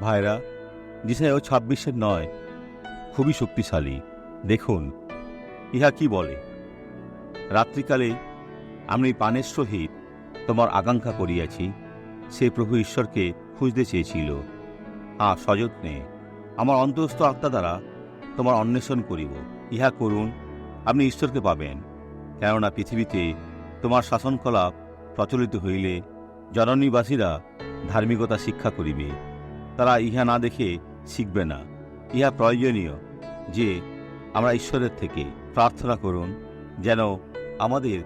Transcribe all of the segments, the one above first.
ভাইরা যিশায় ছাব্বিশের নয়। খুবই শক্তিশালী। দেখুন, ইহা কি বলে? রাত্রিকালে আমি পানের সহিত তোমার আকাঙ্ক্ষা করিয়াছি, সে প্রভু ঈশ্বরকে খুঁজতে চেয়েছিল। আ সযত্নে। আমার অন্তস্থ আত্মা দ্বারা তোমার অন্বেষণ করিব। ইহা করুন, আপনি ঈশ্বরকে পাবেন। কেননা পৃথিবীতে তোমার শাসনকলাপ প্রচলিত হইলে জননীবাসীরা ধার্মিকতা শিক্ষা করিবে। তারা ইহা না দেখে শিখবে না। ইহা প্রয়োজনীয় যে আমরা ঈশ্বরের থেকে প্রার্থনা করুন যেন আমাদের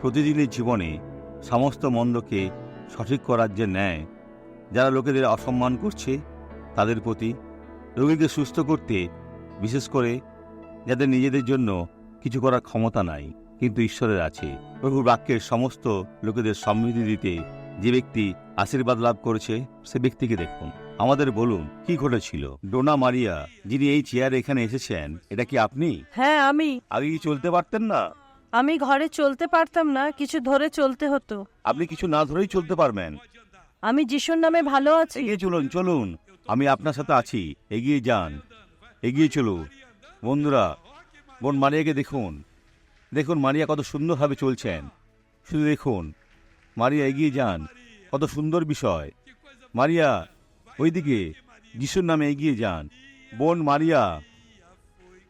প্রতিদিনের জীবনে সমস্ত মন্দকে সঠিক করার যে ন্যায়, যারা লোকেদের অসম্মান করছে, তাদের প্রতি রোগীকে সুস্থ করতে, বিশেষ করে যাদের নিজেদের জন্য কিছু করার ক্ষমতা নাই, কিন্তু ঈশ্বরের আছে। প্রভুর বাক্যের সমস্ত লোকেদের সমৃদ্ধি দিতে যে ব্যক্তি আশীর্বাদ লাভ করেছে, সে ব্যক্তিকে দেখুন। আমাদের বলুন কি ঘটেছিল? ডোনা মারিয়া যিনি এই চেয়ারে এখানে এসেছেন এটা কি আপনি? হ্যাঁ আমি। আগে কি চলতে পারতেন না? আমি ঘরে চলতে পারতাম না কিছু ধরে চলতে হতো। আপনি কিছু না ধরেই চলতে পারবেন। আমি যিশুর নামে ভালো আছি। এগিয়ে চলুন চলুন। আমি আপনার সাথে আছি। এগিয়ে যান। এগিয়ে চলুন। বন্ধুরা বোন মারিয়াকে দেখুন। দেখুন মারিয়া কত সুন্দরভাবে চলছেন। শুধু দেখুন। মারিয়া এগিয়ে যান। কত সুন্দর বিষয়। মারিয়া ওইদিকে যিশুর নামে এগিয়ে যান। বোন মারিয়া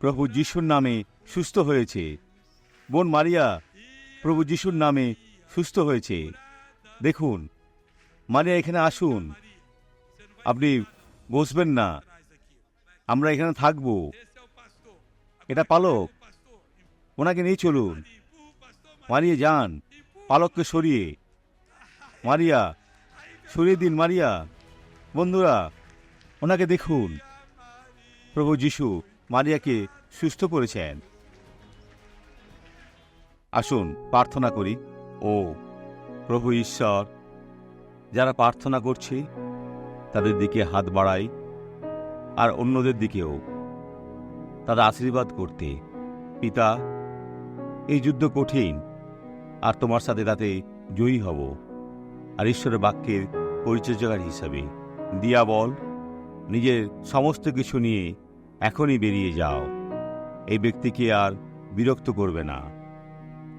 প্রভু যিশুর নামে সুস্থ হয়েছে। বোন মারিয়া প্রভু যিশুর নামে সুস্থ হয়েছে। দেখুন, মারিয়া এখানে আসুন। আপনি বসবেন না। আমরা এখানে থাকব। এটা পালক। ওনাকে নিয়ে চলুন। মারিয়ে যান। পালককে সরিয়ে। মারিয়া, সরিয়ে দিন মারিয়া। বন্ধুরা, ওনাকে দেখুন। প্রভু যিশু মারিয়াকে সুস্থ করেছেন। আসুন, প্রার্থনা করি। ও, প্রভু ঈশ্বর, যারা প্রার্থনা করছে, তাদের দিকে হাত বাড়াই, আর অন্যদের দিকেও। তাদের আশীর্বাদ করতে। পিতা, এই যুদ্ধ কঠিন, আর তোমার সাথে তাতে জয়ী হব, আর ঈশ্বরের বাক্যের পরিচর্যাকার হিসাবে। দিয়া বল, নিজের সমস্ত কিছু নিয়ে এখনই বেরিয়ে যাও। এই ব্যক্তিকে আর বিরক্ত করবে না।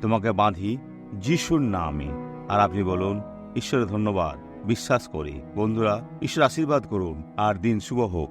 তোমাকে বাঁধি যিশুর নামে। আর আপনি বলুন, ঈশ্বরের ধন্যবাদ। বিশ্বাস করি। বন্ধুরা ঈশ্বর আশীর্বাদ করুন। আর দিন শুভ হোক।